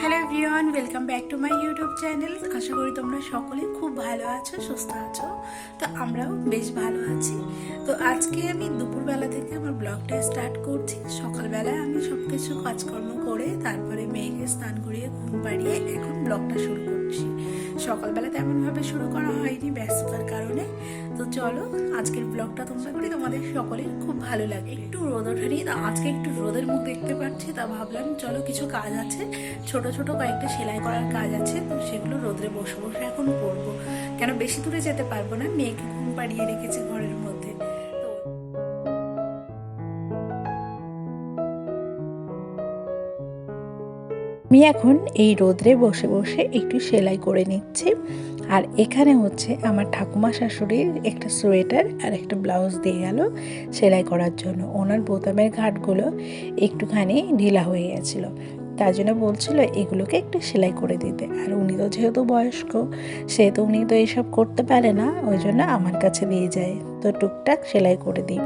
Hello V one welcome back to my YouTube channel আশা করি তোমরা সকলে খুব ভালো আছো, সুস্থ আছো। তো আমরাও বেশ ভালো আছি। তো আজকে আমি দুপুরবেলা থেকে আমার ব্লগটা স্টার্ট করছি। সকালবেলায় আমি সব কিছু কাজকর্ম করে তারপরে মেয়েকে স্নান করিয়ে ঘুম পাড়িয়ে এখন ব্লগটা শুরু করছি। সকালবেলা তেমনভাবে শুরু করা হয়নি ব্যস্ততার কারণে। তো চলো, আজকের ব্লগটা তোমরা করি তোমাদের সকলের খুব ভালো লাগে, একটু রোদ ওঠেনি, তা আজকে একটু রোদের মুখ দেখতে পাচ্ছি, তা ভাবলাম চলো কিছু কাজ আছে, ছোট ছোট কয়েকটা সেলাই করার কাজ আছে, তো সেগুলো রোদরে বসে বসে এখন করব। কেন বেশি দূরে যেতে পারব না, মেয়েকে ঘুম পাড়িয়ে রেখেছে ঘরের মধ্যে। আমি এখন এই রোদ্রে বসে বসে একটু সেলাই করে নিচ্ছি। আর এখানে হচ্ছে আমার ঠাকুমা শাশুড়ির একটা সোয়েটার আর একটা ব্লাউজ দিয়ে গেল সেলাই করার জন্য। ওনার বোতামের ঘাটগুলো একটুখানি ঢিলা হয়ে গেছিল। তার জন্য বলছিল, এগুলোকে একটু সেলাই করে দিতে। আর উনি তো যেহেতু বয়স্ক, সেহেতু উনি তো এইসব করতে পারে না, ওই জন্য আমার কাছে দিয়ে যায়। তো টুকটাক সেলাই করে দিই।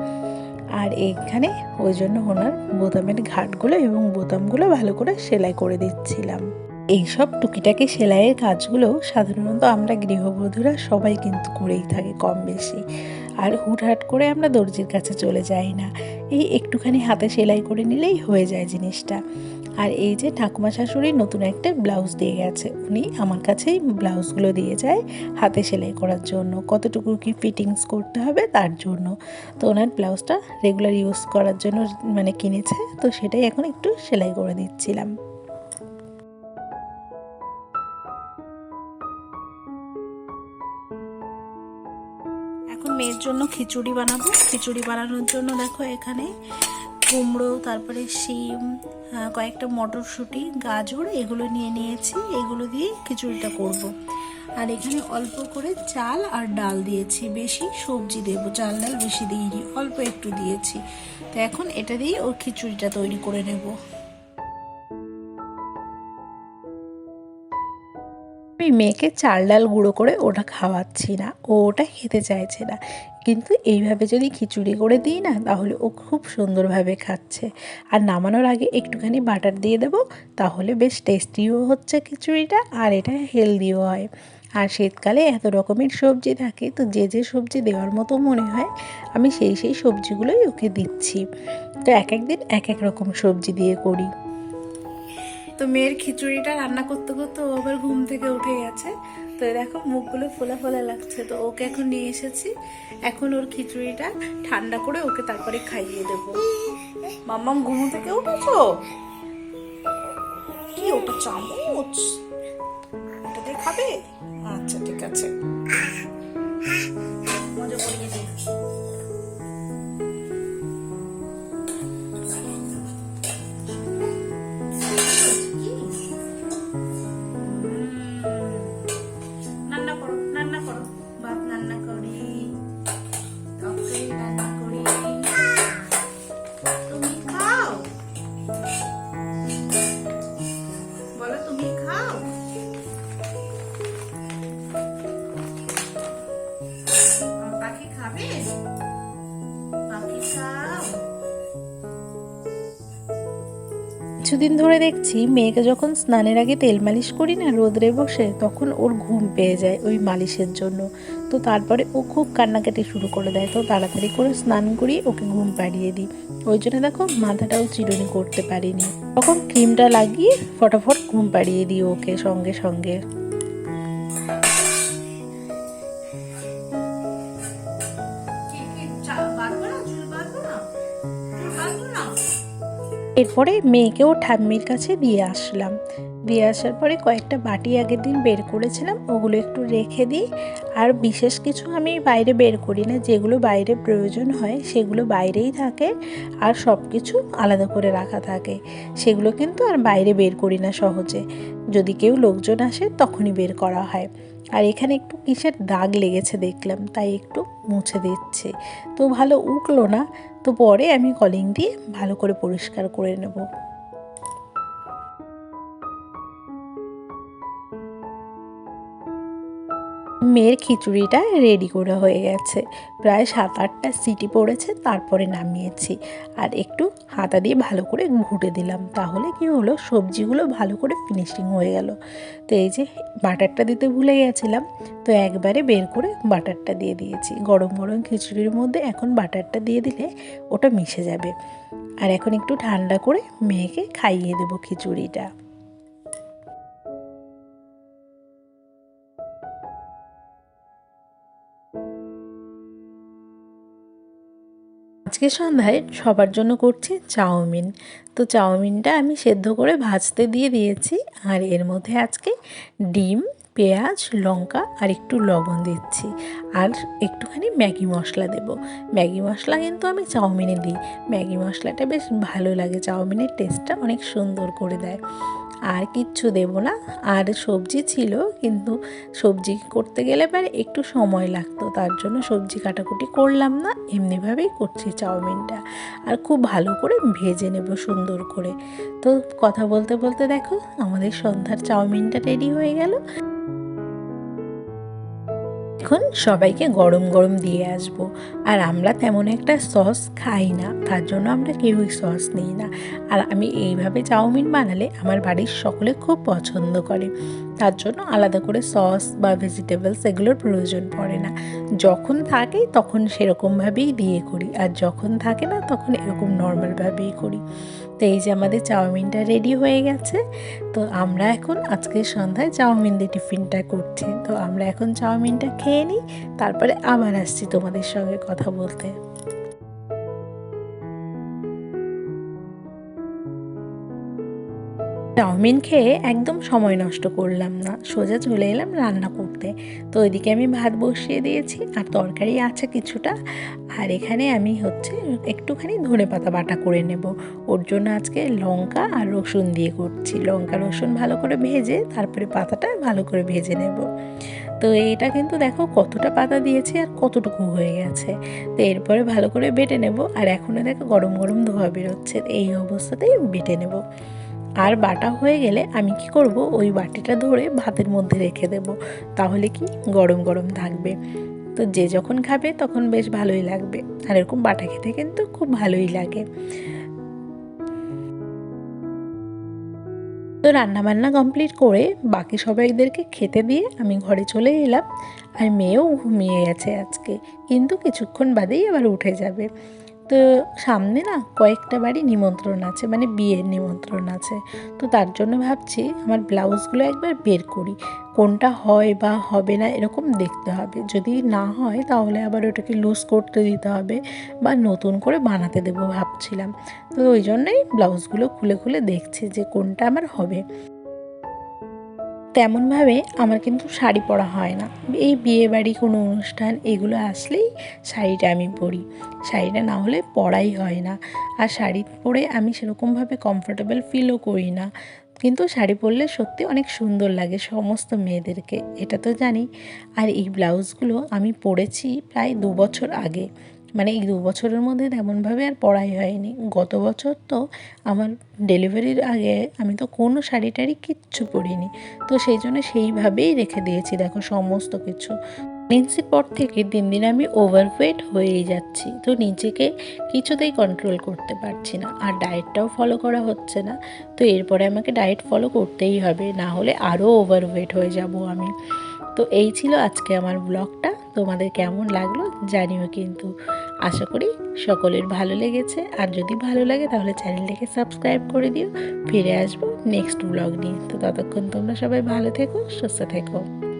আর এইখানে ওই জন্য ওনার বোতামের ঘাটগুলো এবং বোতামগুলো ভালো করে সেলাই করে দিচ্ছিলাম। এইসব টুকিটাকি সেলাইয়ের কাজগুলো সাধারণত আমরা গৃহবধূরা সবাই কিন্তু করেই থাকি কম বেশি। আর হুটহাট করে আমরা দর্জির কাছে চলে যাই না। এই একটুখানি হাতে সেলাই করে নিলেই হয়ে যায় জিনিসটা। আর এই যে ঠাকুমা শাশুড়ি নতুন একটা ব্লাউজ দিয়ে গেছে, উনি আমার কাছেই ব্লাউজগুলো দিয়ে যায় হাতে সেলাই করার জন্য। কতটুকু কি ফিটিংস করতে হবে তার জন্য। তো ওনার ব্লাউজটা রেগুলার ইউজ করার জন্য মানে কিনেছে, তো সেটাই এখন একটু সেলাই করে দিচ্ছিলাম। এখন মেয়ের জন্য খিচুড়ি বানাবো। খিচুড়ি বানানোর জন্য দেখো এখানে কুমড়ো, তারপরে শিম কয়েকটা মটরশুঁটি, গাজর, এগুলো নিয়ে নিয়েছি। এগুলো দিয়ে খিচুড়িটা করব। আর এখানে অল্প করে চাল আর ডাল দিয়েছি। বেশি সবজি দেবো, চাল ডাল বেশি দিইনি, অল্প একটু দিয়েছি। তো এখন এটা দিয়েই ওর খিচুড়িটা তৈরি করে নেব। মেয়েকে চাল ডাল গুঁড়ো করে ওটা খাওয়াচ্ছি না, ও ওটা খেতে চাইছে না। কিন্তু এইভাবে যদি খিচুড়ি করে দিই না, তাহলে ও খুব সুন্দরভাবে খাচ্ছে। আর নামানোর আগে একটুখানি বাটার দিয়ে দেবো, তাহলে বেশ টেস্টিও হচ্ছে খিচুড়িটা, আর এটা হেলদিও হয়। আর শীতকালে এত রকমের সবজি থাকে, তো যে যে সবজি দেওয়ার মতো মনে হয়, আমি সেই সেই সবজিগুলোই ওকে দিচ্ছি। তো এক এক দিন এক এক রকম সবজি দিয়ে করি। তো মেয়ের খিচুড়িটা রান্না করতে করতে ও আবার ঘুম থেকে উঠে গেছে। তো দেখো, মুখগুলো ফোলা ফোলা লাগছে। তো ওকে এখন নিয়ে এসেছি। এখন ওর খিচুড়িটা ঠান্ডা করে ওকে তারপরে খাইয়ে দেবো। মাম্মাম, ঘুম থেকে উঠেছো? কি ওটা চামচ? খাবে? আচ্ছা ঠিক আছে। মজা করিয়ে কিছুদিন ধরে দেখছি মেয়েকে যখন স্নানের আগে তেল মালিশ করি না, রোদরে বসে, তখন ওর ঘুম পেয়ে যায় ওই মালিশের জন্য। তো তারপরে ও খুব কান্নাকাটি শুরু করে দেয়। তো তাড়াতাড়ি করে স্নান করি ওকে ঘুম পাড়িয়ে দিই। ওই জন্য দেখো মাথাটাও চিরুনি করতে পারিনি। তখন ক্রিমটা লাগিয়ে ফটাফট ঘুম পাড়িয়ে দিই ওকে সঙ্গে সঙ্গে। এরপরে মেয়েকেও ঠাম্মির কাছে দিয়ে আসলাম। দিয়ে আসার পরে কয়েকটা বাটি আগের দিন বের করেছিলাম, ওগুলো একটু রেখে দিই। আর বিশেষ কিছু আমি বাইরে বের করি না, যেগুলো বাইরে প্রয়োজন হয় সেগুলো বাইরেই থাকে আর সব কিছু আলাদা করে রাখা থাকে। সেগুলো কিন্তু আর বাইরে বের করি না সহজে। যদি কেউ লোকজন আসে তখনই বের করা হয়। আর এখানে একটু কিসের দাগ লেগেছে দেখলাম, তাই একটু মুছে দিচ্ছে। তো ভালো উঠল না, তো পরে আমি কলিং দিয়ে ভালো করে পরিষ্কার করে নেব। মেয়ের খিচুড়িটা রেডি করে হয়ে গেছে। প্রায় সাত, আটটা সিটি পড়েছে, তারপরে নামিয়েছি। আর একটু হাতা দিয়ে ভালো করে ঘুটে দিলাম, তাহলে কি হলো, সবজিগুলো ভালো করে ফিনিশিং হয়ে গেল। তো এই যে বাটারটা দিতে ভুলে গেছিলাম, তো একবারে বের করে বাটারটা দিয়ে দিয়েছি। গরম গরম খিচুড়ির মধ্যে এখন বাটারটা দিয়ে দিলে ওটা মিশে যাবে। আর এখন একটু ঠান্ডা করে মেয়েকে খাইয়ে দেবো খিচুড়িটা। আজকে সন্ধ্যায় সবার জন্য করছি চাউমিন। তো চাউমিনটা আমি সেদ্ধ করে ভাজতে দিয়ে দিয়েছি আর এর মধ্যে আজকে ডিম, পেঁয়াজ, লঙ্কা আর একটু লবণ দিচ্ছি। আর একটুখানি ম্যাগি মশলা দেব। ম্যাগি মশলা কিন্তু আমি চাউমিনে দিই। ম্যাগি মশলাটা বেশ ভালো লাগে। চাউমিনের টেস্টটা অনেক সুন্দর করে দেয়। আর কিচ্ছু দেব না। আর সবজি ছিল, কিন্তু সবজি করতে গেলে পরে একটু সময় লাগতো। তার জন্য সবজি কাটাকুটি করলাম না, এমনিভাবেই করছি চাউমিনটা। আর খুব ভালো করে ভেজে নেব সুন্দর করে। তো কথা বলতে বলতে দেখো, আমাদের সন্ধ্যার চাউমিনটা রেডি হয়ে গেল। এখন সবাইকে গরম গরম দিয়ে আসব। আর আমরা তেমন একটা সস খাই না, তার জন্য আমরা কেউই সস নিই না। আর আমি এইভাবে চাউমিন বানালে আমার বাড়ির সকলে খুব পছন্দ করে। তার জন্য আলাদা করে সস বা ভেজিটেবলস এগুলোর প্রয়োজন পড়ে না। যখন থাকে তখন সেরকমভাবেই দিয়ে করি, আর যখন থাকে না তখন এরকম নর্মালভাবেই করি। তো এই যে আমাদের চাউমিনটা রেডি হয়ে গেছে, তো আমরা এখন আজকে সন্ধ্যায় চাউমিন দিয়ে টিফিনটা করছি। তো আমরা এখন চাউমিনটা খেয়ে নিই, তারপরে আবার আসছি তোমাদের সঙ্গে কথা বলতে। চাউমিন খেয়ে একদম সময় নষ্ট করলাম না। সোজা চলে এলাম রান্না করতে। তো ওইদিকে আমি ভাত বসিয়ে দিয়েছি আর তরকারি আছে কিছুটা। আর এখানে আমি হচ্ছে একটুখানি ধনে পাতা বাটা করে নেব। ওর জন্য আজকে লঙ্কা আর রসুন দিয়ে করছি। লঙ্কা, রসুন ভালো করে ভেজে তারপরে পাতাটা ভালো করে ভেজে নেব। তো এইটা কিন্তু দেখো কতটা পাতা দিয়েছি আর কতটুকু হয়ে গেছে। তো এরপরে ভালো করে বেটে নেব। আর এখনও দেখো গরম গরম ধোয়া বেরোচ্ছে। এই অবস্থাতেই বেটে নেব। আর বাটা হয়ে গেলে আমি কি করব? ওই বাটিটা ধরে ভাতের মধ্যে রেখে দেব। তাহলে কি? গরম গরম থাকবে। তো যে যখন খাবে তখন বেশ ভালোই লাগবে। আর এরকম বাটা খেতে কিন্তু খুব ভালোই লাগে। তো রান্নাবান্না কমপ্লিট করে বাকি সবাইদেরকে খেতে দিয়ে আমি ঘরে চলে এলাম। আর মেয়েও ঘুমিয়ে গেছে আজকে। কিন্তু কিছুক্ষণ বাদেই আবার উঠে যাবে। তো সামনে না কয়েকটা বাড়ি নিমন্ত্রণ আছে মানে বিয়ের নিমন্ত্রণ আছে। তো তার জন্য ভাবছি আমার ব্লাউজগুলো একবার বের করি। কোনটা হয় বা হবে না এরকম দেখতে হবে। যদি না হয় তাহলে আবার ওটাকে লুজ করতে দিতে হবে বা নতুন করে বানাতে দেবো ভাবছিলাম। তো ওই জন্যই ব্লাউজগুলো খুলে খুলে দেখছি যে কোনটা আমার হবে। তেমনভাবে আমার কিন্তু শাড়ি পরা হয় না। এই বিয়ে বাড়ি কোনো অনুষ্ঠান এগুলো আসলেই শাড়িটা আমি পরি। শাড়িটা না হলে পরাই হয় না। আর শাড়ি পরে আমি সেরকমভাবে কমফোর্টেবল ফিলও করি না। কিন্তু শাড়ি পরলে সত্যি অনেক সুন্দর লাগে সমস্ত মেয়েদেরকে, এটা তো জানি। আর এই ব্লাউজগুলো আমি পরেছি প্রায় দু বছর আগে। মানে এই দু বছরের মধ্যে তেমনভাবে আর পড়াই হয়নি। গত বছর তো আমার ডেলিভারির আগে আমি তো কোনো শাড়ি টাড়ি কিচ্ছু পরিনি। তো সেই জন্য সেইভাবেই রেখে দিয়েছি, দেখো সমস্ত কিছু। প্রেগনেন্সির পর থেকে দিন দিন আমি ওভারওয়েট হয়েই যাচ্ছি, তো নিজেকে কিছুতেই কন্ট্রোল করতে পারছি না। আর ডায়েটটাও ফলো করা হচ্ছে না, তো এরপরে আমাকে ডায়েট ফলো করতেই হবে, না হলে আরও ওভারওয়েট হয়ে যাব আমি। তো এই ছিল আজকে আমার ব্লগটা তোমাদের কেমন লাগল জানিও কিন্তু। আশা করি সকলের ভালো লেগেছে। আর যদি ভালো লাগে তাহলে চ্যানেলটাকে সাবস্ক্রাইব করে দিও। ফিরে আসব নেক্সট ব্লগ নিয়ে। তো ততক্ষণ তোমরা সবাই ভালো থেকো, সুস্থ থেকো।